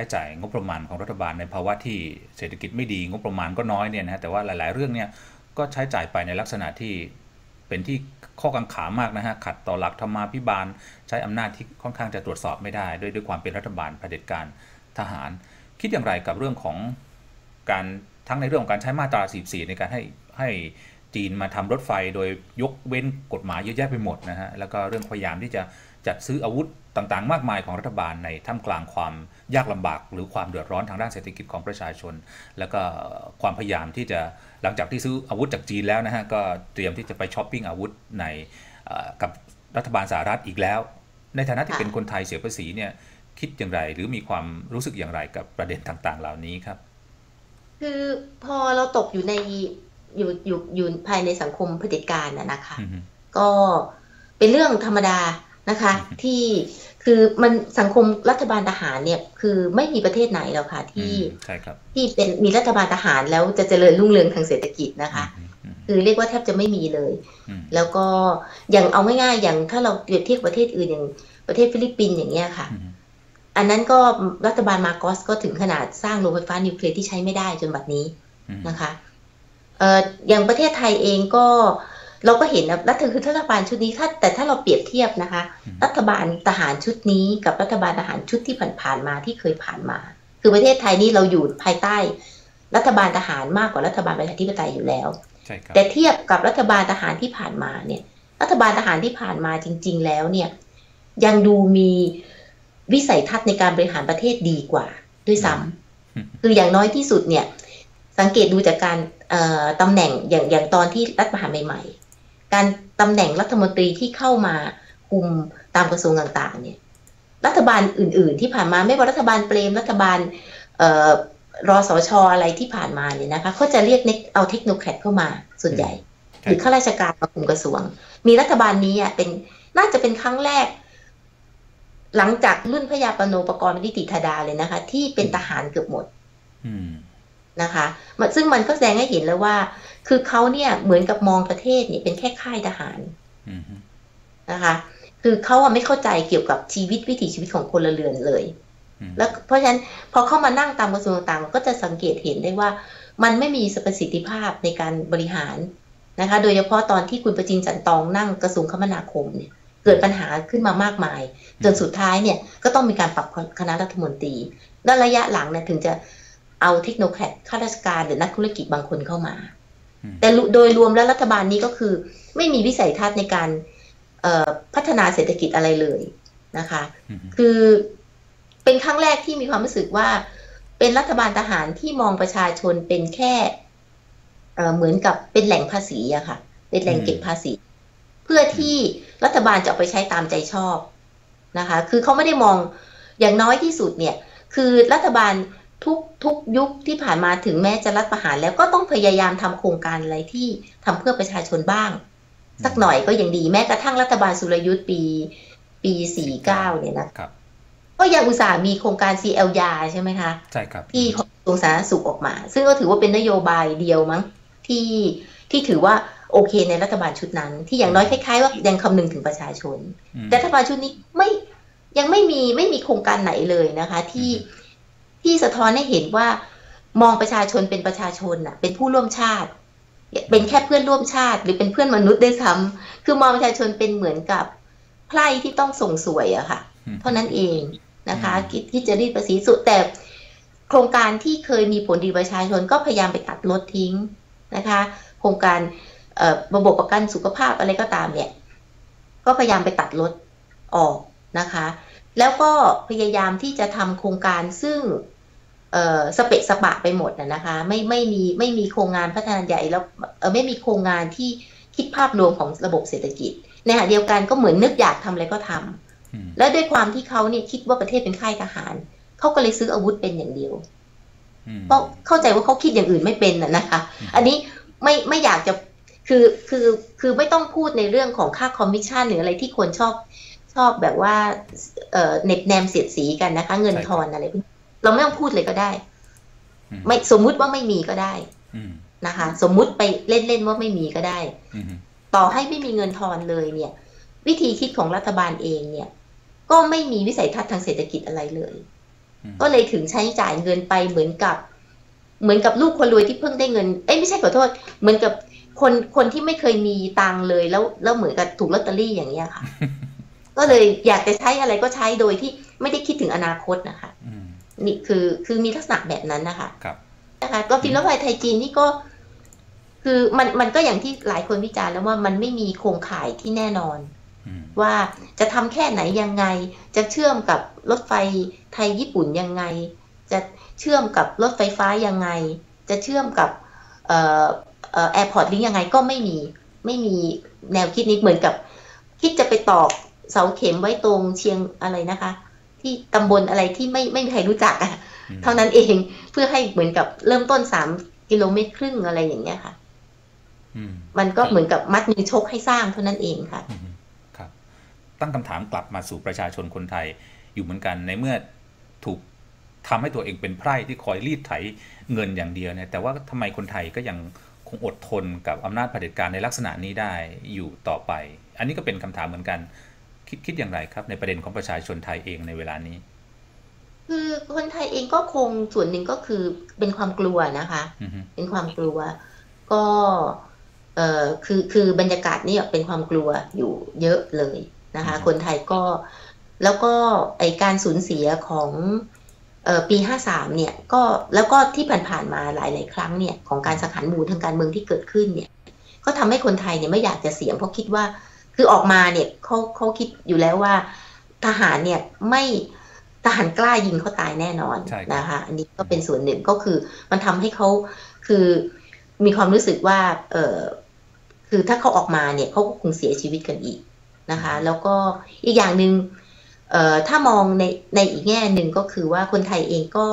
ใช้จ่ายงบประมาณของรัฐบาลในภาวะที่เศรษฐกิจไม่ดีงบประมาณก็น้อยเนี่ยนะแต่ว่าหลาย ๆ เรื่องเนี่ยก็ใช้จ่ายไปในลักษณะที่เป็นที่ข้อกังขามากนะฮะขัดต่อหลักธรรมาภิบาล ใช้อำนาจที่ค่อนข้างจะตรวจสอบไม่ได้ ด้วยด้วยความเป็นรัฐบาลเผด็จการทหาร คิดอย่างไรกับเรื่องของการทั้งในเรื่องของการใช้มาตรา 44 ในการให้ให้ จีนมาทำรถไฟโดยยกเว้นกฎหมายเยอะแยะไปหมดนะฮะแล้วก็เรื่องพยายามที่จะจัดซื้ออาวุธต่างๆ มากมายของรัฐบาลในท่ามกลางความยากลำบากหรือความเดือดร้อนทางด้านเศรษฐกิจของประชาชน แล้วก็ความพยายามที่จะหลังจากที่ซื้ออาวุธจากจีนแล้วนะฮะก็เตรียมที่จะไปช้อปปิ้งอาวุธในกับรัฐบาลสหรัฐอีกแล้ว ในฐานะที่เป็นคนไทยเสียภาษีเนี่ยคิดอย่างไรหรือมีความรู้สึกอย่างไรกับประเด็นต่างๆ เหล่านี้ครับ คือพอเราตกอยู่ใน อยู่อยู่อยู่ภายในสังคมเผด็จการน่ะนะคะ ก็เป็นเรื่องธรรมดานะคะ ที่คือมันสังคมรัฐบาลทหารเนี่ยคือไม่มีประเทศไหนแล้วค่ะที่ใช่ครับที่เป็นมีรัฐบาลทหารแล้วจะเจริญรุ่งเรืองทางเศรษฐกิจนะคะ คือเรียกว่าแทบจะไม่มีเลย แล้วก็อย่างเอาง่ายๆอย่างถ้าเราเปรียบเทียบประเทศอื่นอย่างประเทศฟิลิปปินส์อย่างเงี้ยค่ะ อันนั้นก็รัฐบาลมาโกสก็ถึงขนาดสร้างโรงไฟฟ้านิวเคลียร์ที่ใช้ไม่ได้จนบัดนี้นะคะเอ่ออย่างประเทศไทยเองก็เราก็เห็นนะรัฐคือรัฐบาลชุดนี้ถ้าแต่ถ้าเราเปรียบเทียบนะคะ รัฐบาลทหารชุดนี้กับรัฐบาลทหารชุดที่ผ่านๆมาที่เคยผ่านมา คือประเทศไทยนี่เราอยู่ภายใต้ รัฐบาลทหารมากกว่ารัฐบาลประชาธิปไตยอยู่แล้ว แต่เทียบกับรัฐบาลทหารที่ผ่านมาเนี่ย รัฐบาลทหารที่ผ่านมาจริง ๆ แล้วเนี่ยยังดูมีวิสัยทัศน์ในการบริหารประเทศดีกว่าด้วยซ้ำคืออย่างน้อยที่สุดเนี่ย สังเกตดูจากการตำแหน่งอย่างอย่างตอนที่รัฐประหารใหม่ ๆ การตำแหน่งรัฐมนตรีที่เข้ามาคุมตามกระทรวงต่างๆ เนี่ย รัฐบาลอื่น ๆ ที่ผ่านมาไม่ว่ารัฐบาลเปรมรัฐบาลรอสชอะไรที่ผ่านมาเนี่ยนะคะเขาจะเรียกเอาเทคโนแครดเข้ามาส่วนใหญ่ หรือข้าราชการมาคุมกระทรวง มีรัฐบาลนี้อะเป็นน่าจะเป็นครั้งแรก หลังจากรุ่นพยาปโนปกรณ์นิติธาดาเลยนะคะ ที่เป็นทหารเกือบหมด นะคะซึ่งมันก็แสดงให้เห็นแล้วว่า คือเขาเนี่ยเหมือนกับมองประเทศเนี่ยเป็นแค่ค่ายทหารนะคะ คือเขาไม่เข้าใจเกี่ยวกับชีวิตวิถีชีวิตของคนละเรือนเลย แล้วเพราะฉะนั้นพอเข้ามานั่งตามกระทรวงต่างๆ ก็จะสังเกตเห็นได้ว่า มันไม่มีประสิทธิภาพในการบริหารนะคะ โดยเฉพาะตอนที่คุณประจินจันตองนั่งกระทรวงคมนาคมเนี่ยเกิดปัญหาขึ้นมามากมาย จนสุดท้ายเนี่ยก็ต้องมีการปรับคณะรัฐมนตรีและระยะหลังเนี่ยถึงจะ เอาเทคโนแครดข้าราชการหรือนักธุรกิจบางคนเข้ามา แต่โดยรวมแล้วรัฐบาลนี้ก็คือ ไม่มีวิสัยทัศน์ในการพัฒนาเศรษฐกิจอะไรเลยนะคะ คือเป็นครั้งแรกที่มีความรู้สึกว่า เป็นรัฐบาลทหารที่มองประชาชนเป็นแค่เหมือนกับเป็นแหล่งภาษีอะค่ะ เป็นแหล่งเก็บภาษี เพื่อที่รัฐบาลจะเอาไปใช้ตามใจชอบนะคะ คือเขาไม่ได้มองอย่างน้อยที่สุดเนี่ย คือรัฐบาล ทุกทุกยุคที่ผ่านมาถึงแม้จะรัฐประหารแล้วก็ต้องพยายามทำโครงการอะไรที่ทำเพื่อประชาชนบ้าง สักหน่อยก็ยังดีแม้กระทั่งรัฐบาลสุรยุทธ์ปีปีสี่เก้าเนี่ยนะครับก็ยังอุตส่าห์มีโครงการ CL ยาใช่ไหมคะใช่ครับที่กระทรวงสาธารณสุขออกมา ซึ่งก็ถือว่าเป็นนโยบายเดียวมั้งที่ที่ถือว่าโอเคในรัฐบาลชุดนั้น ที่อย่างน้อยคล้ายๆว่ายังคำนึงถึงประชาชนแต่รัฐบาลชุดนี้ไม่ยังไม่มีไม่มีโครงการไหนเลยนะคะ ที่ ที่สะท้อนให้เห็นว่ามองประชาชนเป็นประชาชนอะเป็นผู้ร่วมชาติ เป็นแค่เพื่อนร่วมชาติ หรือเป็นเพื่อนมนุษย์ได้ซ้ำคือมองประชาชนเป็นเหมือนกับไพร่ที่ต้องส่งสวยอะค่ะ เท่านั้นเองนะคะคิดที่จะรีดภาษีสุดแต่โครงการที่เคยมีผลดีประชาชนก็พยายามไปตัดลดทิ้งนะคะ โครงการระบบประกันสุขภาพอะไรก็ตามเนี่ย ก็พยายามไปตัดลดออกนะคะ แล้วก็พยายามที่จะทำโครงการซึ่งสเปะสปะไปหมดนะคะไม่ไม่มีไม่มีโครงงานพัฒนาใหญ่แล้วไม่มีโครงงานที่คิดภาพรวมของระบบเศรษฐกิจในขณะเดียวกันก็เหมือนนึกอยากทำอะไรก็ทำและด้วยความที่เขาเนี่ยคิดว่าประเทศเป็นค่ายทหาร เขาก็เลยซื้ออาวุธเป็นอย่างเดียวเพราะเข้าใจว่าเขาคิดอย่างอื่นไม่เป็นนะคะ อันนี้ไม่ไม่อยากจะคือคือคือไม่ต้องพูดในเรื่องของค่าคอมมิชชั่นหรืออะไรที่คนชอบ ชอบแบบว่าเอ่อเน็บแนมเสียดสีกันนะคะ เงินทอนอะไรเราไม่ต้องพูดเลยก็ได้ ไม่สมมุติว่าไม่มีก็ได้นะคะ สมมุติไปเล่นๆว่าไม่มีก็ได้ต่อให้ไม่มีเงินทอนเลยเนี่ย วิธีคิดของรัฐบาลเองเนี่ย ก็ไม่มีวิสัยทัศน์ทางเศรษฐกิจอะไรเลย ก็เลยถึงใช้จ่ายเงินไปเหมือนกับ เหมือนกับลูกคนรวยที่เพิ่งได้เงินเอ้ยไม่ใช่ขอโทษ เหมือนกับคนคนที่ไม่เคยมีตังเลยแล้วแล้วเหมือนกับถูกลอตเตอรี่อย่างเงี้ยค่ะ ก็เลยอยากจะใช้อะไรก็ใช้โดยที่ไม่ได้คิดถึงอนาคตนะคะนี่คือคือมีลักษณะแบบนั้นนะคะครับนะคะก็ฟิล์มรถไฟไทยจีนนี่ก็ คือมันมันก็อย่างที่หลายคนวิจารณ์แล้วว่ามันไม่มีโครงข่ายที่แน่นอน ว่าจะทำแค่ไหนยังไง จะเชื่อมกับรถไฟไทยญี่ปุ่นยังไง จะเชื่อมกับรถไฟฟ้ายังไง จะเชื่อมกับแอร์พอร์ตลิงยังไงก็ไม่มีไม่มีแนวคิดนี้เหมือนกับ คิดจะไปตอก เสาเข็มไว้ตรงเชียงอะไรนะคะ ที่ตำบลอะไรที่ไม่ไม่มีใครรู้จักอะเท่านั้นเองเพื่อให้เหมือนกับเริ่มต้นสามกิโลเมตรครึ่งอะไรอย่างเงี้ยค่ะมันก็เหมือนกับมัดมือชกให้สร้างเท่านั้นเองค่ะครับ ตั้งคำถามกลับมาสู่ประชาชนคนไทย อยู่เหมือนกันในเมื่อถูกทำให้ตัวเองเป็นไพร่ที่คอยรีดไถเงินอย่างเดียวเนี่ยแต่ว่าทำไมคนไทยก็ยังคงอดทนกับอำนาจเผด็จการในลักษณะนี้ได้อยู่ต่อไป อันนี้ก็เป็นคำถามเหมือนกัน คิดคิดอย่างไรครับ ในประเด็นของประชาชนไทยเองในเวลานี้ คือคนไทยเองก็คงส่วนหนึ่งก็คือเป็นความกลัวนะคะ เป็นความกลัว ก็เออคือคือบรรยากาศนี่เป็นความกลัวอยู่เยอะเลยนะคะ คนไทยก็แล้วก็ไอการสูญเสียของปี 53 เนี่ยก็แล้วก็ที่ผ่านๆมาหลาย ๆ ครั้งเนี่ยของการสังหารหมู่ทางการเมืองที่เกิดขึ้นเนี่ย ก็ทำให้คนไทยเนี่ยไม่อยากจะเสียงเพราะคิดว่า คือออกมาเนี่ยเขาเขาคิดอยู่แล้วว่า ทหารเนี่ยไม่ทหารกล้ายิงเขาตายแน่นอนนะคะ อันนี้ก็เป็นส่วนหนึ่งก็คือมันทำให้เขาคือมีความรู้สึกว่าเออคือถ้าเขาออกมาเนี่ยเขาก็คงเสียชีวิตกันอีกนะคะ แล้วก็อีกอย่างหนึ่งเอ่อถ้ามองในในอีกแง่หนึ่งก็คือว่าคนไทยเองก็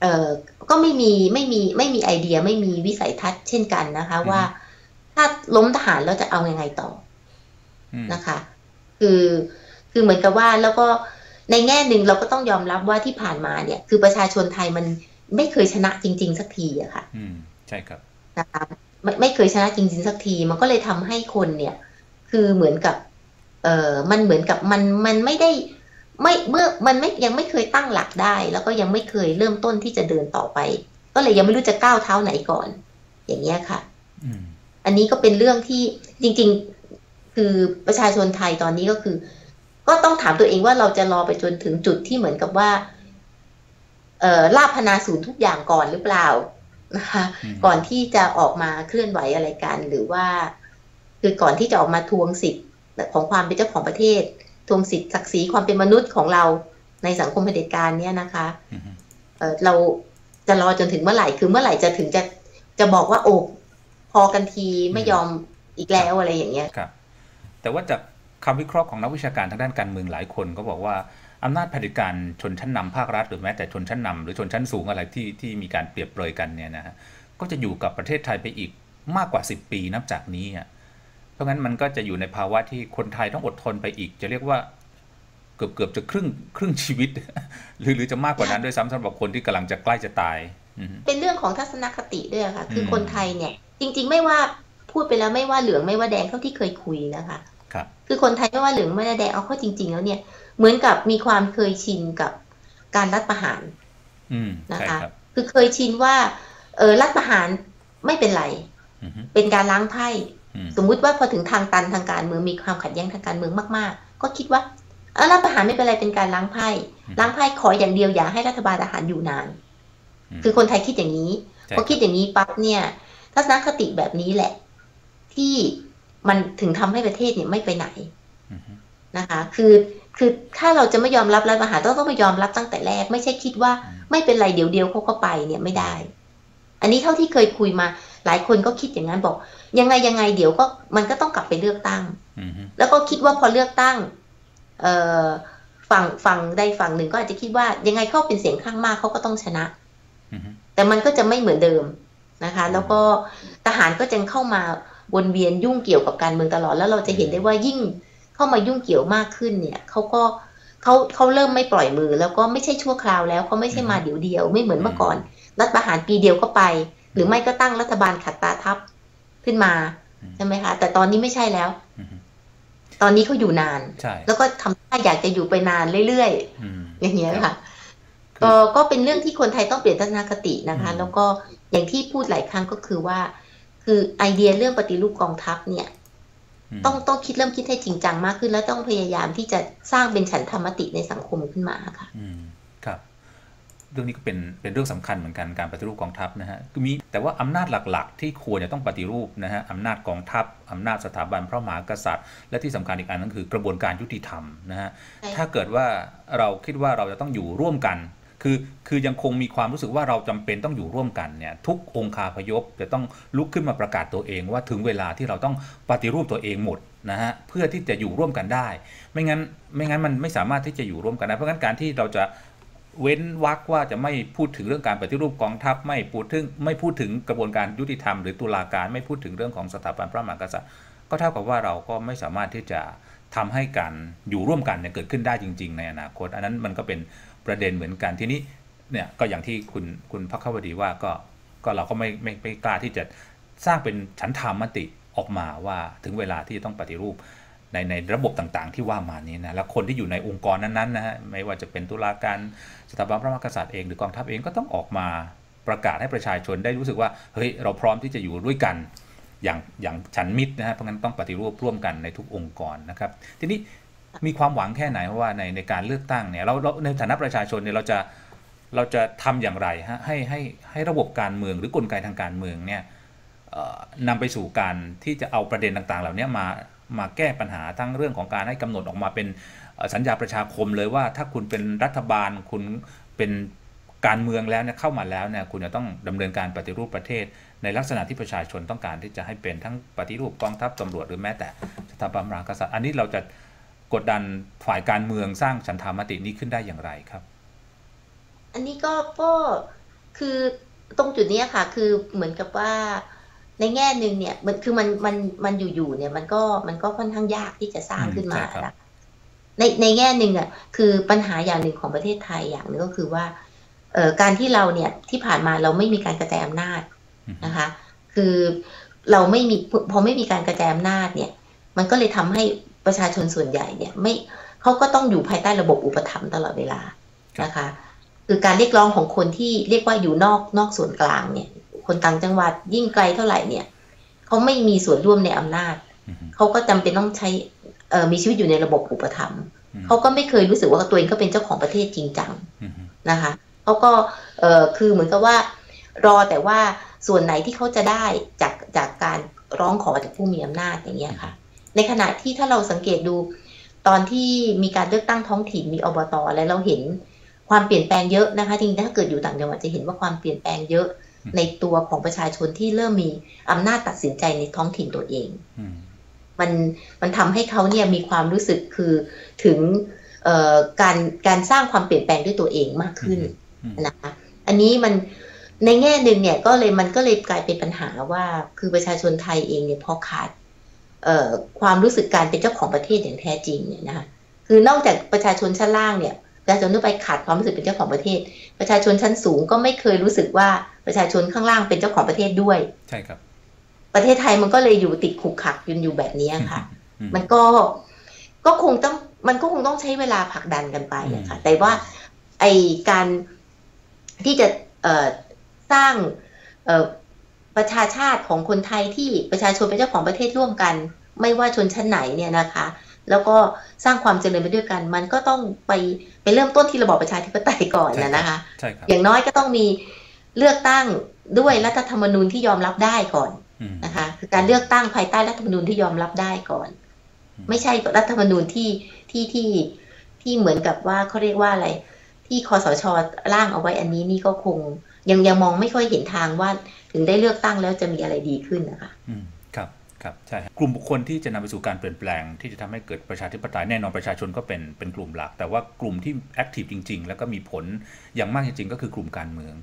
เอ่อก็ไม่มีไม่มีไม่มีไอเดียไม่มีวิสัยทัศน์เช่นกันนะคะ ว่าถ้าล้มทหารแล้วจะเอาอยัางไงต่อ นะคะ คือคือเหมือนกับว่าแล้วก็ในแง่หนึ่งเราก็ต้องยอมรับว่าที่ผ่านมาเนี่ย คือประชาชนไทยมันไม่เคยชนะจริง ๆ สักทีอะค่ะ อืมใช่ครับนะคะไม่ไม่เคยชนะจริง ๆ สักที มันก็เลยทำให้คนเนี่ย คือเหมือนกับ เออมันเหมือนกับมันมันไม่ได้ไม่เมื่อมันไม่ยังไม่เคยตั้งหลักได้ แล้วก็ยังไม่เคยเริ่มต้นที่จะเดินต่อไป ก็เลยยังไม่รู้จะก้าวเท้าไหนก่อน อย่างเงี้ยค่ะอันนี้ก็เป็นเรื่องที่จริง ๆ คือประชาชนไทยตอนนี้ก็คือ ก็ต้องถามตัวเองว่าเราจะรอไปจนถึงจุดที่เหมือนกับว่า เอ่อลาพนาศูนย์ทุกอย่างก่อนหรือเปล่านะคะก่อนที่จะออกมาเคลื่อนไหวอะไรกัน หรือว่า คือก่อนที่จะออกมาทวงสิทธิของความเป็นเจ้าของประเทศ ทวงสิทธิศักดิ์ศรีความเป็นมนุษย์ของเราในสังคมเผด็จการเนี่ยนะคะเเราจะรอจนถึงเมื่อไหร่ คือเมื่อไหร่จะถึงจะจะบอกว่าโอ้พอกันทีไม่ยอมอีกแล้วอะไรอย่างเงี้ยครับ แต่ว่าจากคำวิเคราะห์ของนักวิชาการทางด้านการเมืองหลายคนก็บอกว่าอำนาจเผด็จการชนชั้นนำภาครัฐหรือแม้แต่ชนชั้นนำหรือชนชั้นสูงอะไรที่ที่มีการเปรียบเปรยกันเนี่ยนะฮะก็จะอยู่กับประเทศไทยไปอีกมากกว่า 10 ปีนับจากนี้อะเพราะงั้นมันก็จะอยู่ในภาวะที่คนไทยต้องอดทนไปอีก จะเรียกว่าเกือบเกือบจะครึ่งครึ่งชีวิต หรือหรือจะมากกว่านั้นด้วยซ้ำสำหรับคนที่กำลังจะใกล้จะตาย เป็นเรื่องของทัศนคติด้วยค่ะ คือคนไทยเนี่ย จริง ๆ ไม่ว่า พูดไปแล้วไม่ว่าเหลืองไม่ว่าแดงเท่าที่เคยคุยนะคะครับคือคนไทยไม่ว่าเหลืองไม่ว่าแดงเอาเข้าจริง ๆ แล้วเนี่ย เหมือนกับมีความเคยชินกับการรัฐประหารนะคะ คือเคยชินว่า เออรัฐประหารไม่เป็นไร เป็นการล้างไพ่สมมุติว่าพอถึงทางตันทางการเมืองมีความขัดแย้งทางการเมืองมากๆ ก็คิดว่าเออรัฐประหารไม่เป็นไรเป็นการล้างไพ่ล้างไพ่ขออย่างเดียวอย่าให้รัฐบาลทหารอยู่นาน คือคนไทยคิดอย่างนี้พอคิดอย่างนี้ปั๊บเนี่ย ทัศนคติแบบนี้แหละ ที่มันถึงทำให้ประเทศเนี่ยไม่ไปไหนนะคะ คือคือถ้าเราจะไม่ยอมรับรัฐประหารต้องต้องไม่ยอมรับตั้งแต่แรก ไม่ใช่คิดว่าไม่เป็นไรเดี๋ยวเดียวเขาก็ไปเนี่ยไม่ได้ อันนี้เท่าที่เคยคุยมา หลายคนก็คิดอย่างนั้นบอก ยังไงยังไงเดี๋ยวก็มันก็ต้องกลับไปเลือกตั้งแล้วก็คิดว่าพอเลือกตั้ง เอ่อฝั่งฝั่งใดฝั่งหนึ่งก็อาจจะคิดว่ายังไงเขาเป็นเสียงข้างมากเขาก็ต้องชนะแต่มันก็จะไม่เหมือนเดิมนะคะ แล้วก็ทหารก็จะเข้ามา วนเวียนยุ่งเกี่ยวกับการเมืองตลอด แล้วเราจะเห็นได้ว่ายิ่งเข้ามายุ่งเกี่ยวมากขึ้นเนี่ยเขาก็เขาเขาเริ่มไม่ปล่อยมือ แล้วก็ไม่ใช่ชั่วคราวแล้วเขาไม่ใช่มาเดี๋ยวเดียวไม่เหมือนเมื่อก่อน รัฐประหารปีเดียวก็ไป หรือไม่ก็ตั้งรัฐบาลขัดตาทับขึ้นมาใช่ไหมคะแต่ตอนนี้ไม่ใช่แล้วตอนนี้เขาอยู่นาน แล้วก็ทำท่าอยากจะอยู่ไปนานเรื่อยๆอย่างเงี้ยค่ะก็ก็เป็นเรื่องที่คนไทยต้องเปลี่ยนทัศนคตินะคะ แล้วก็อย่างที่พูดหลายครั้งก็คือว่า คือไอเดียเรื่องปฏิรูปกองทัพเนี่ย ต้องต้องคิดเริ่มคิดให้จริงจังมากขึ้น แล้วต้องพยายามที่จะสร้างเป็นฉันธรรมติในสังคมขึ้นมาค่ะ อืมครับ เรื่องนี้ก็เป็นเป็นเรื่องสำคัญเหมือนกันการปฏิรูปกองทัพนะฮะมีแต่ว่าอำนาจหลักๆ ที่ควรจะต้องปฏิรูปนะฮะอำนาจกองทัพอำนาจสถาบันพระมหากษัตริย์ และที่สำคัญอีกอันนึงคือกระบวนการยุติธรรมนะฮะถ้าเกิดว่าเราคิดว่าเราจะต้องอยู่ร่วมกัน คือคือยังคงมีความรู้สึกว่าเราจำเป็นต้องอยู่ร่วมกันเนี่ยทุกองค์คาพยพจะต้องลุกขึ้นมาประกาศตัวเอง ว่าถึงเวลาที่เราต้องปฏิรูปตัวเองหมดนะฮะเพื่อที่จะอยู่ร่วมกันได้ ไม่งั้นไม่งั้นมันไม่สามารถที่จะอยู่ร่วมกันได้เพราะงั้นการที่เราจะเว้นวักว่าจะไม่พูดถึงเรื่องการปฏิรูปกองทัพไม่พูดถึงไม่พูดถึงกระบวนการยุติธรรมหรือตุลาการไม่พูดถึงเรื่องของสถาบันพระมหากษัตริย์ ก็เท่ากับว่าเราก็ไม่สามารถที่จะทำให้การอยู่ร่วมกันเนี่ยเกิดขึ้นได้จริง ๆ ในอนาคต อันนั้นมันก็เป็น ประเด็นเหมือนกันทีนี้เนี่ยก็อย่างที่คุณคุณพักขวดีว่าก็ก็เราก็ไม่ไม่ไม่กล้าที่จะสร้างเป็นฉันทามติออกมาว่าถึงเวลาที่จะต้องปฏิรูปในในระบบต่างๆ ที่ว่ามานี้นะแล้วคนที่อยู่ในองค์กรนั้นๆนะฮะไม่ว่าจะเป็นตุลาการสถาบันพระมหากษัตริย์เองหรือกองทัพเองก็ต้องออกมาประกาศให้ประชาชนได้รู้สึกว่าเฮ้ยเราพร้อมที่จะอยู่ด้วยกันอย่างอย่างฉันมิตรนะฮะเพราะงั้นต้องปฏิรูปร่วมกันในทุกองค์กรนะครับ ทีนี้ มีความหวังแค่ไหนเพราะว่าในในการเลือกตั้งเนี่ยเราในฐานะประชาชนเนี่ยเราจะเราจะทำอย่างไรฮะให้ให้ให้ระบบการเมืองหรือกลไกทางการเมืองเนี่ยนำไปสู่การที่จะเอาประเด็นต่างๆ เหล่านี้มามาแก้ปัญหาทั้งเรื่องของการให้กำหนดออกมาเป็นสัญญาประชาคมเลยว่าถ้าคุณเป็นรัฐบาลคุณเป็นการเมืองแล้วเนี่ยเข้ามาแล้วเนี่ยคุณจะต้องดำเนินการปฏิรูปประเทศ ในลักษณะที่ประชาชนต้องการที่จะให้เป็นทั้งปฏิรูปกองทัพตำรวจหรือแม้แต่สถาบันมหากษัตริย์อันนี้เราจะ กดดันฝ่ายการเมืองสร้างฉันทามตินี้ขึ้นได้อย่างไรครับ อันนี้ก็ก็คือตรงจุดนี้ค่ะ คือเหมือนกับว่าในแง่หนึ่งเนี่ยมันคือมันมันมันอยู่ๆเนี่ยมันก็มันก็ค่อนข้างยากที่จะสร้างขึ้นมาละในในแง่หนึ่งอะคือปัญหาอย่างหนึ่งของประเทศไทยอย่างนึงก็คือว่าเอ่อการที่เราเนี่ยที่ผ่านมาเราไม่มีการกระจายอำนาจนะคะ คือเราไม่มีพอไม่มีการกระจายอำนาจเนี่ย มันก็เลยทำให้ ประชาชนส่วนใหญ่เนี่ยไม่เขาก็ต้องอยู่ภายใต้ระบบอุปถัมภ์ตลอดเวลานะคะ คือการเรียกร้องของคนที่เรียกว่าอยู่นอกนอกส่วนกลางเนี่ย คนต่างจังหวัดยิ่งไกลเท่าไหร่เนี่ยเขาไม่มีส่วนร่วมในอำนาจเขาก็จำเป็นต้องใช้มีชีวิตอยู่ในระบบอุปถัมภ์เขาก็ไม่เคยรู้สึกว่าตัวเองก็เป็นเจ้าของประเทศจริงจังนะคะเขาก็เออคือเหมือนกับว่ารอแต่ว่าส่วนไหนที่เขาจะได้จากจากการร้องขอจากผู้มีอำนาจอย่างเงี้ยค่ะ ในขณะที่ถ้าเราสังเกตดู ตอนที่มีการเลือกตั้งท้องถิ่นมีอบตอะไรเราเห็นความเปลี่ยนแปลงเยอะนะคะจริงๆถ้าเกิดอยู่ต่างจังหวัดจะเห็นว่าความเปลี่ยนแปลงเยอะในตัวของประชาชนที่เริ่มมีอำนาจตัดสินใจในท้องถิ่นตัวเองมันมันทำให้เขาเนี่ยมีความรู้สึกคือถึงการการสร้างความเปลี่ยนแปลงด้วยตัวเองมากขึ้นนะคะอันนี้มันในแง่หนึ่งเนี่ยก็เลยมันก็เลยกลายเป็นปัญหาว่าคือประชาชนไทยเองเนี่ยพอขาด ความรู้สึกการเป็นเจ้าของประเทศอย่างแท้จริงเนี่ยนะคะคือนอกจากประชาชนชั้นล่างเนี่ยประชาชนทั่วไปขาดความรู้สึกเป็นเจ้าของประเทศ ประชาชนชั้นสูงก็ไม่เคยรู้สึกว่าประชาชนข้างล่างเป็นเจ้าของประเทศด้วย ใช่ครับ ประเทศไทยมันก็เลยอยู่ติดขุกขักยืนอยู่แบบนี้ค่ะ มันก็ก็คงต้องมันก็คงต้องใช้เวลาผลักดันกันไปค่ะ แต่ว่าไอการที่จะเอ่อสร้างเอ่อ ประชาชาติของคนไทยที่ประชาชนเป็นเจ้าของประเทศร่วมกัน ไม่ว่าชนชั้นไหนเนี่ยนะคะ แล้วก็สร้างความเจริญไปด้วยกัน มันก็ต้องไปไปเริ่มต้นที่ระบอบประชาธิปไตยก่อนนะนะคะอย่างน้อยก็ต้องมีเลือกตั้งด้วยรัฐธรรมนูญที่ยอมรับได้ก่อนนะคะ คือการเลือกตั้งภายใต้รัฐธรรมนูญที่ยอมรับได้ก่อน ไม่ใช่รัฐธรรมนูญที่ที่ที่ที่เหมือนกับว่าเขาเรียกว่าอะไร ที่คอสชร่างเอาไว้อันนี้นี่ก็คง ยังยังมองไม่ค่อยเห็นทางว่า ถึงได้เลือกตั้งแล้วจะมีอะไรดีขึ้นนะคะอืมครับครับใช่กลุ่มบุคคลที่จะนำไปสู่การเปลี่ยนแปลง ที่จะทำให้เกิดประชาธิปไตยแน่นอนประชาชนก็เป็นเป็นกลุ่มหลัก แต่ว่ากลุ่มที่แอคทีฟจริง ๆ แล้วก็มีผลอย่างมากจริง ๆ ก็คือกลุ่มการเมือง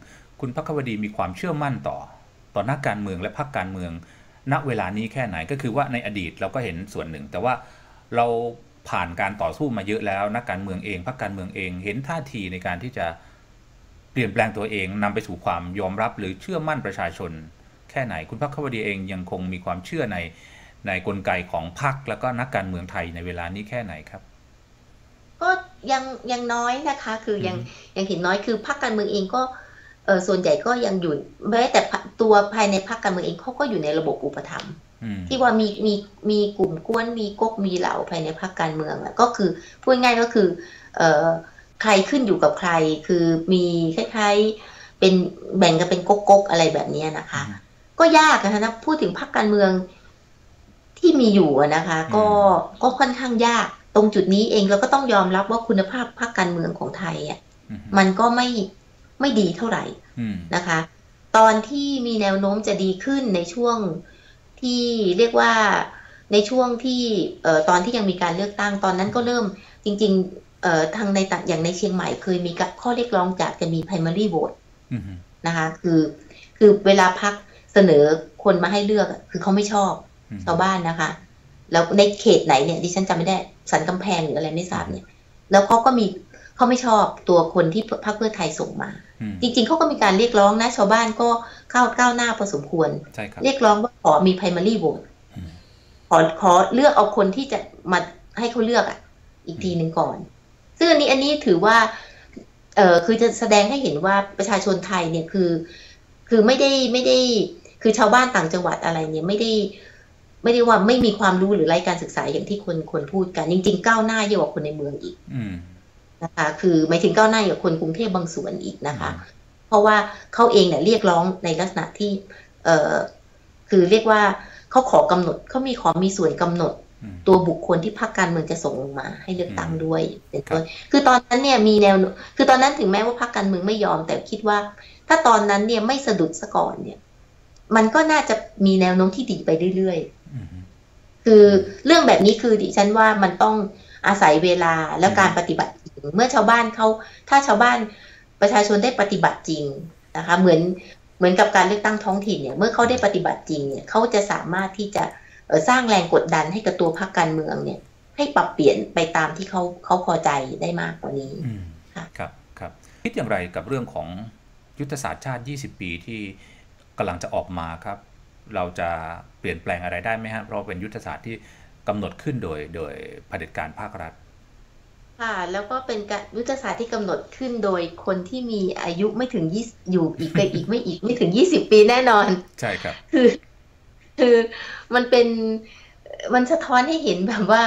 คุณพักวดีมีความเชื่อมั่นต่อ ต่อนักการเมืองและพรรคการเมือง ณเวลานี้แค่ไหนก็คือว่าในอดีตเราก็เห็นส่วนหนึ่ง แต่ว่าเราผ่านการต่อสู้มาเยอะแล้วนักการเมืองเองพรรคการเมืองเอง เห็นท่าทีในการที่จะ เปลี่ยนแปลงตัวเองนำไปสู่ความยอมรับหรือเชื่อมั่นประชาชน แค่ไหนคุณพักวดีเองยังคงมีความเชื่อในในกลไกของพรรคแล้วก็นักการเมืองไทยในเวลานี้แค่ไหนครับ ก็ยังยังน้อยนะคะ คือยังยังเห็นน้อยคือพรรคการเมืองเองก็เออส่วนใหญ่ก็ยังอยู่แม้แต่ตัวภายในพรรคการเมืองเองเขาก็อยู่ในระบบอุปถัมภ์ที่ว่ามีมีมีกลุ่มกวนมีก๊กมีเหล่าภายในพรรคการเมืองอะก็คือพูดง่ายก็คือ เอ่อ ใครขึ้นอยู่กับใคร คือมีคล้ายๆเป็นแบ่งกันเป็นก๊กกอะไรแบบนี้นะคะ ก็ยากนะคะนะพูดถึงพรรคการเมืองที่มีอยู่นะคะ ก็ก็ค่อนข้างยาก ตรงจุดนี้เองเราก็ต้องยอมรับว่าคุณภาพพรรคการเมืองของไทยอะมันก็ไม่ไม่ดีเท่าไหร่นะคะ ตอนที่มีแนวโน้มจะดีขึ้นในช่วงที่เรียกว่าในช่วงที่เอ่อตอนที่ยังมีการเลือกตั้งตอนนั้นก็เริ่มจริงๆเอ่อ ทางในต่างอย่างในเชียงใหม่เคยมีข้อเรียกร้องจากจะมี primary vote นะคะคือคือเวลาพักเสนอคนมาให้เลือกคือเขาไม่ชอบชาวบ้านนะคะ แล้วในเขตไหนเนี่ยดิฉันจำไม่ได้สันกำแพงหรืออะไรไม่ทราบเนี่ย แล้วเขาก็มีเขาไม่ชอบตัวคนที่พรรคเพื่อไทยส่งมา จริง ๆเขาก็มีการเรียกร้องนะชาวบ้านก็เข้าก้าวหน้าพอสมควร เรียกร้องว่าขอมี primary vote ขอขอเลือกเอาคนที่จะมาให้เขาเลือกอะ อีกทีหนึ่งก่อน ซึ่งอันนี้อันนี้ถือว่าเออคือจะแสดงให้เห็นว่าประชาชนไทยเนี่ยคือ คือไม่ได้ไม่ได้คือชาวบ้านต่างจังหวัดอะไรเนี่ยไม่ได้ไม่ได้ว่าไม่มีความรู้หรือไร้การศึกษาอย่างที่คนคนพูดกัน จริง ๆ ก้าวหน้าเยอะกว่าคนในเมืองอีกนะคะคือหมายถึงก้าวหน้าอย่างคนกรุงเทพบางส่วนอีกนะคะ เพราะว่าเขาเองเนี่ยเรียกร้องในลักษณะที่ เออคือเรียกว่าเขาขอกำหนดเขามีขอมีส่วนกำหนด ตัวบุคคลที่พรรคการเมืองจะส่งลงมา ให้เลือกตั้งด้วยเป็นต้นคือตอนนั้นเนี่ยมีแนวคือตอนนั้นถึงแม้ว่าพรรคการเมืองไม่ยอม แต่คิดว่า ถ้าตอนนั้นเนี่ยไม่สะดุดซะก่อนเนี่ย มันก็น่าจะมีแนวโน้มที่ดีไปเรื่อยๆคือเรื่องแบบนี้คือดิฉันว่ามันต้องอาศัยเวลาแล้วการปฏิบัติจริงเมื่อชาวบ้านเขาถ้าชาวบ้านประชาชนได้ปฏิบัติจริงนะคะ เหมือนเหมือนกับการเลือกตั้งท้องถิ่นเนี่ย เมื่อเขาได้ปฏิบัติจริงเนี่ยเขาจะสามารถที่จะ สร้างแรงกดดันให้กับตัวพรรคการเมืองเนี่ย ให้ปรับเปลี่ยนไปตามที่เขาเขาพอใจได้มากกว่านี้ครับครับคิดอย่างไรกับเรื่องของยุทธศาสตร์ชาติ 20 ปีที่กำลังจะออกมาครับ เราจะเปลี่ยนแปลงอะไรได้ไหมครับเพราะเป็นยุทธศาสตร์ที่กำหนดขึ้นโดยโดยเผด็จการภาครัฐค่ะแล้วก็เป็นการยุทธศาสตร์ที่กำหนดขึ้นโดยคนที่มีอายุไม่ถึงยี่อยู่อีกไปอีกไม่อีกไม่ถึงยี่สิบปีแน่นอน ใช่ครับ คือ คือมันเป็นมันสะท้อนให้เห็นแบบว่า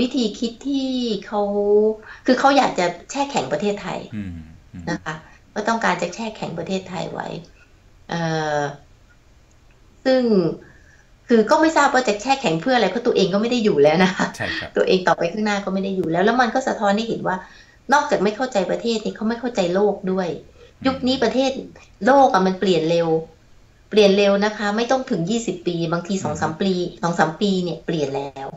วิธีคิดที่เขาคือเขาอยากจะแช่แข็งประเทศไทยนะคะก็ต้องการจะแช่แข็งประเทศไทยไว้ซึ่งคือก็ไม่ทราบว่าจะแช่แข็งเพื่ออะไรเพราะตัวเองก็ไม่ได้อยู่แล้วนะคะตัวเองต่อไปข้างหน้าก็ไม่ได้อยู่แล้ว แล้วมันก็สะท้อนให้เห็นว่า นอกจากไม่เข้าใจประเทศนี่เขาไม่เข้าใจโลกด้วย ยุคนี้ประเทศโลกอะมันเปลี่ยนเร็ว เปลี่ยนเร็วนะคะ ไม่ต้องถึงยี่สิบปี บางทีสองสามปีสองสามปีเนี่ยเปลี่ยนแล้ว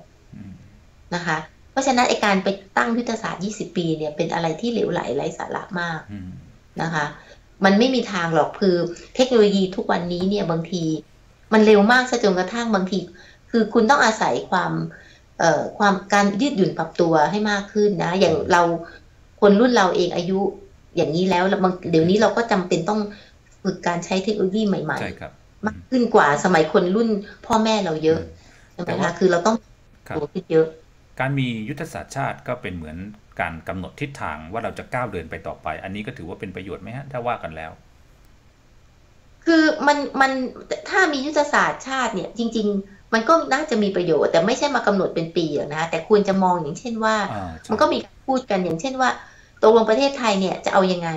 นะคะ เพราะฉะนั้นไอการไปตั้งยุทธศาสตร์ยี่สิบปีเนี่ยเป็นอะไรที่เหลวไหลไร้สาระมากนะคะ มันไม่มีทางหรอกคือเทคโนโลยีทุกวันนี้เนี่ยบางที มันเร็วมากซะจนกระทั่งบางที คือคุณต้องอาศัยความเอ่อความการยืดหยุ่นปรับตัวให้มากขึ้นนะ อย่างเราคนรุ่นเราเองอายุอย่างนี้แล้วแล้วเดี๋ยวนี้เราก็จำเป็นต้อง ฝึกการใช้เทคโนโลยีใหม่ๆ มากขึ้นกว่าสมัยคนรุ่นพ่อแม่เราเยอะใช่ไหมคะคือเราต้องตัวขึ้นเยอะ การมียุทธศาสตร์ชาติก็เป็นเหมือนการกำหนดทิศทางว่าเราจะก้าวเดินไปต่อไป อันนี้ก็ถือว่าเป็นประโยชน์ไหมฮะถ้าว่ากันแล้ว คือมันมันถ้ามียุทธศาสตร์ชาติเนี่ย จริง ๆ มันก็น่าจะมีประโยชน์ แต่ไม่ใช่มากำหนดเป็นปีหรอกนะแต่ควรจะมองอย่างเช่นว่า มันก็มีพูดกันอย่างเช่นว่าตกลงประเทศไทยเนี่ยจะเอายังไง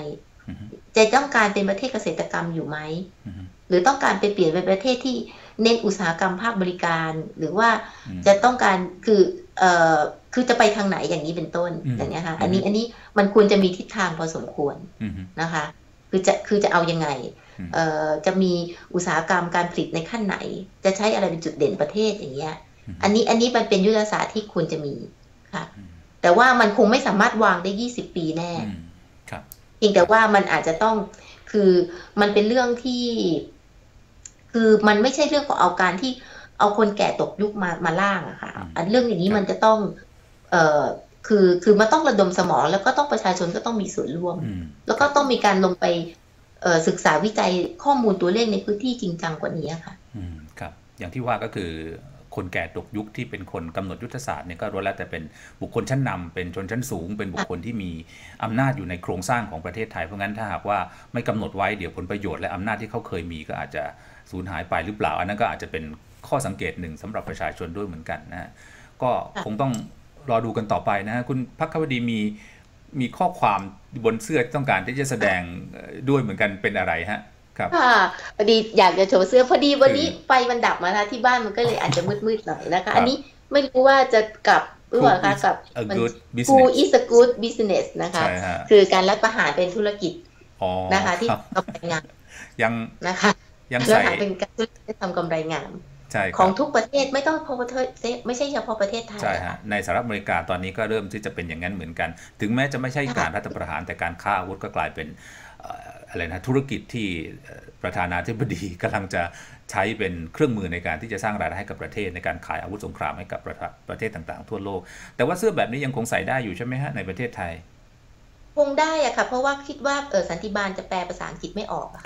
จะต้องการเป็นประเทศเกษตรกรรมอยู่ไหม หรือต้องการไปเปลี่ยนเป็นประเทศที่เน้นอุตสาหกรรมภาคบริการ หรือว่าจะต้องการคือเอ่อคือจะไปทางไหนอย่างนี้เป็นต้นอย่างนี้ค่ะอันนี้อันนี้มันควรจะมีทิศทางพอสมควรนะคะ คือจะคือจะเอายังไงจะมีอุตสาหกรรมการผลิตในขั้นไหน จะใช้อะไรเป็นจุดเด่นประเทศอย่างเงี้ย อันนี้อันนี้มันเป็นยุทธศาสตร์ที่ควรจะมีค่ะ แต่ว่ามันคงไม่สามารถวางได้ยี่สิบปีแน่เพียงแต่ว่ามันอาจจะต้องคือมันเป็นเรื่องที่ คือมันไม่ใช่เรื่องของเอาการที่เอาคนแก่ตกยุคมามาล่างอะค่ะ อันเรื่องอย่างนี้มันจะต้อง เอ่อคือคือมันต้องระดมสมองแล้วก็ต้องประชาชนก็ต้องมีส่วนร่วม แล้วก็ต้องมีการลงไปศึกษาวิจัยข้อมูลตัวเลขในพื้นที่จริงจังกว่านี้ค่ะ อืมครับ อย่างที่ว่าก็คือ คนแก่ตกยุคที่เป็นคนกำหนดยุทธศาสตร์เนี่ยก็รู้แล้วแต่เป็นบุคคลชั้นนำเป็นชนชั้นสูง เป็นบุคคลที่มีอำนาจอยู่ในโครงสร้างของประเทศไทยเพราะงั้นถ้าหากว่าไม่กำหนดไว้เดี๋ยวผลประโยชน์และอำนาจที่เขาเคยมีก็อาจจะสูญหายไปหรือเปล่า อันนั้นก็อาจจะเป็นข้อสังเกตหนึ่งสำหรับประชาชนด้วยเหมือนกันนะ ก็คงต้องรอดูกันต่อไปนะคุณพักควดีมีมีข้อความบนเสื้อต้องการที่จะแสดงด้วยเหมือนกันเป็นอะไรฮะ ครับค่ะพอดีอยากจะโชว์เสื้อพอดีวันนี้ไฟมันดับมานะที่บ้านมันก็เลยอาจจะมืดๆหน่อยนะคะ อันนี้ไม่รู้ว่าจะกลับหรือเปล่าคะกับ a good Who business is a good business นะคะใช่ฮะคือการรัฐประหารเป็นธุรกิจอ๋อนะคะ ที่รับทำกำไรงามยังนะคะยังรัฐใส่ประหารเป็นการธุรกิจที่ทำกำไรงามใช่คขรัองบทุกประเทศไม่ต้องเฉพาะประเทศไม่ใช่เฉพาะประเทศไทยใช่นะฮะคะในสหรัฐอเมริกาตอนนี้ก็เริ่มที่จะเป็นอย่างนั้นเหมือนกัน ถึงแม้จะไม่ใช่การรัฐประหารแต่การฆ่าอาวุธก็กลายเป็นเอ่ออะไรนะธุรกิจที่เอ่อประธานาธิบดีกำลังจะใช้เป็นเครื่องมือในการที่จะสร้างรายได้ให้กับประเทศในการขายอาวุธสงครามให้กับประเทศประเทศต่างๆ ทั่วโลก แต่ว่าเสื้อแบบนี้ยังคงใส่ได้อยู่ใช่ไหมฮะในประเทศไทย คงได้อะค่ะเพราะว่าคิดว่าเออสันติบาลจะแปลภาษาอังกฤษไม่ออกอะ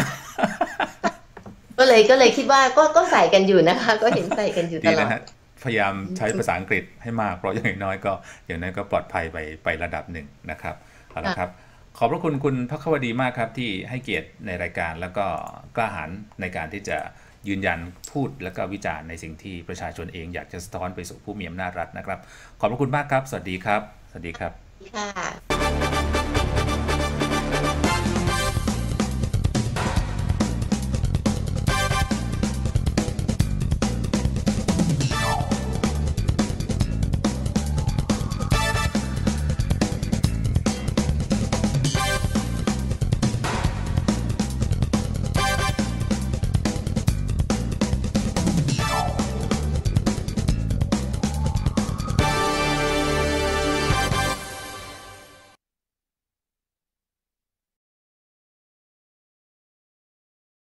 ก็เลยก็เลยคิดว่าก็ก็ใส่กันอยู่นะคะ ก็เห็นใส่กันอยู่ตดีลอนะดฮะพยายามใช้ภาษาอังกฤษให้มากเพราะอย่างน้อยก็อย่างน้อยก็ปลอดภัยไปไประดับหนึ่งนะครับเอาละครับ ขอบพระคุณคุณพักควดีมากครับที่ให้เกียรติในรายการ แล้วก็กล้าหาญในการที่จะยืนยันพูดแล้วก็วิจารณ์ในสิ่งที่ประชาชนเองอยากจะสะท้อนไปสู่ผู้มีอำนาจรัฐนะครับ ขอบพระคุณมากครับ สวัสดีครับ สวัสดีครับค่ะ